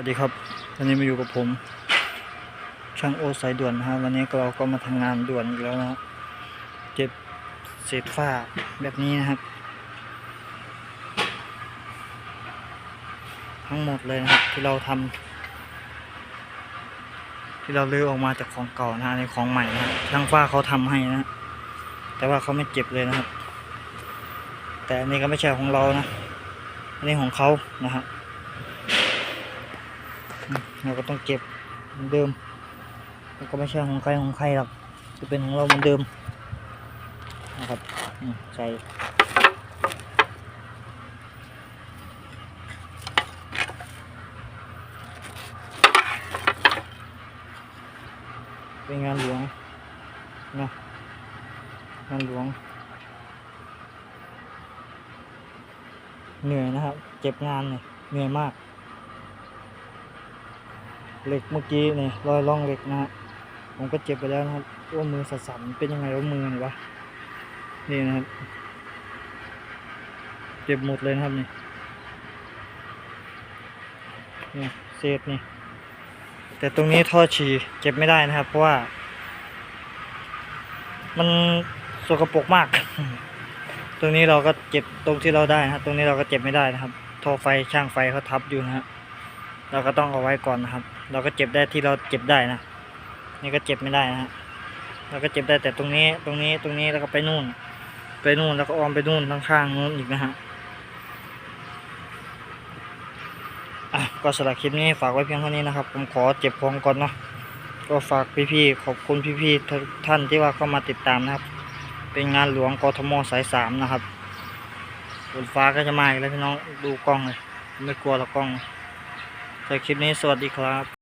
วัสดีครับวันนี้มาอยู่กับผม ช่างโอสายด่วนนะฮะวันนี้เราก็มาทำงานด่วนอีกแล้วนะเก็บเศษฝ้าแบบนี้นะครับ ทั้งหมดเลยนะครับที่เราทำที่เราเลื้อออกมาจากของเก่านะในของใหม่นะช่างฝ้าเขาทำให้นะ แต่ว่าเขาไม่เจ็บเลยนะครับ แต่อันนี้ก็ไม่ใช่ของเรานะอันนี้ของเขานะฮะ เราก็ต้องเก็บเหมือนเดิมแล้วก็ไม่ใช่ของใครของใครหรอกจะเป็นของเราเหมือนเดิมนะครับใส่เป็นงานหลวงนะงานหลวง เหนื่อยนะครับ เจ็บงานเนี่ยเหนื่อยมาก เหล็กเมื่อกี้เนี่ยรอยร่องเหล็กนะฮะผมก็เจ็บไปแล้วนะครับว่ามือสั่นเป็นยังไงว่ามือเนี่ยวะนี่นะครับ เจ็บหมดเลยนะครับนี่นี่เศษนี่ แต่ตรงนี้ท่อฉี่เก็บไม่ได้นะครับ เพราะว่า มันสกปรกมาก ตรงนี้เราก็เจ็บตรงที่เราได้นะครับตรงนี้เราก็เจ็บไม่ได้นะครับท่อไฟช่างไฟเขาทับอยู่นะฮะเราก็ต้องเอาไว้ก่อนนะครับ เราก็เจ็บได้ที่เราเจ็บได้นะ นี่ก็เจ็บไม่ได้นะฮะเราก็เจ็บได้แต่ตรงนี้ตรงนี้ตรงนี้แล้วก็ไปนู่น ไปนู่นแล้วก็อ้อมไปนู่นข้างๆนู้นอีกนะฮะอะก็สำหรับคลิปนี้ฝากไว้เพียงเท่านี้นะครับ ผมขอเจ็บของก่อนเนาะก็ฝากพี่ๆขอบคุณพี่ๆทุกท่านที่ว่าเข้ามาติดตามนะครับ เป็นงานหลวงกทมสายสามนะครับฝนฟ้าก็จะมาอีกแล้วพี่น้องดูกล้องเลยไม่กลัวหรอกกล้องสำหรับคลิปนี้สวัสดีครับ